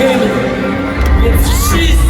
загинув. Він в шість.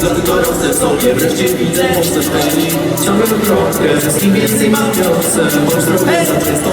Za dorosłe sobie wreszcie widzę. Postać pędzi Ciągle krokiem, z kim więcej mam wiosę? Bądź zrobię za często